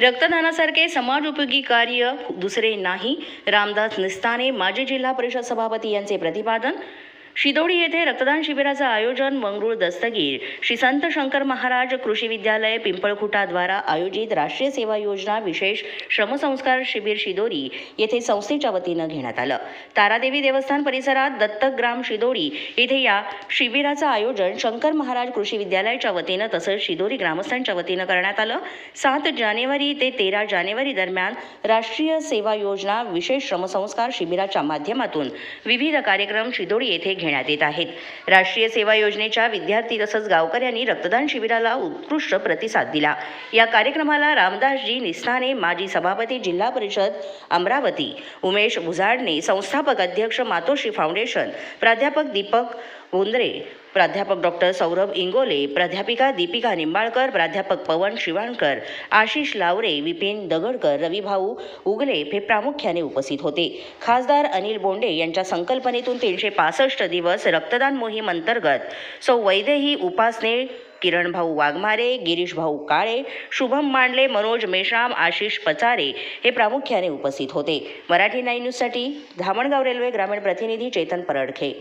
रक्तदानासारखे समाज उपयोगी कार्य दुसरे नाही. रामदास निस्ताने माजी जिल्हा परिषद सभापती यांचे प्रतिपादन शिदोडी येथे रक्तदान शिबिराचं आयोजन मंगरूळ दस्तगीर. श्री संत शंकर महाराज कृषी विद्यालय पिंपळखुटाद्वारा आयोजित राष्ट्रीय सेवा योजना विशेष श्रमसंस्कार शिबिर शिदोरी येथे संस्थेच्या वतीनं घेण्यात आलं. तारादेवी देवस्थान परिसरात दत्तक ग्राम शिदोडी येथे या शिबिराचं आयोजन शंकर महाराज कृषी विद्यालयाच्या वतीनं तसंच शिदोरी ग्रामस्थांच्या वतीनं करण्यात आलं. सात जानेवारी ते तेरा जानेवारी दरम्यान राष्ट्रीय सेवा योजना विशेष श्रमसंस्कार शिबिराच्या माध्यमातून विविध कार्यक्रम शिदोडी येथे घेण्यात येत आहेत. राष्ट्रीय सेवा योजनेच्या विद्यार्थी तसंच गावकऱ्यांनी रक्तदान शिबिराला उत्कृष्ट प्रतिसाद दिला. या कार्यक्रमाला रामदासजी निस्ताने माजी सभापती जिल्हा परिषद अमरावती उमेश भुजाडणे संस्थापक अध्यक्ष मातोश्री फाउंडेशन प्राध्यापक दीपक बोंद्रे प्राध्यापक डॉक्टर सौरभ इंगोले प्राध्यापिका दीपिका निंबाळकर प्राध्यापक पवन शिवाणकर आशिष लावरे विपिन दगडकर रविभाऊ उगले हे प्रामुख्याने उपस्थित होते. खासदार अनिल बोंडे यांच्या संकल्पनेतून तीनशे पासष्ट दिवस रक्तदान मोहीम अंतर्गत सौ वैदेही उपासने किरणभाऊ वाघमारे गिरीशभाऊ काळे शुभम मांडले मनोज मेश्राम आशिष पचारे हे प्रामुख्याने उपस्थित होते. मराठी नाईन न्यूजसाठी धामणगाव रेल्वे ग्रामीण प्रतिनिधी चेतन परडखे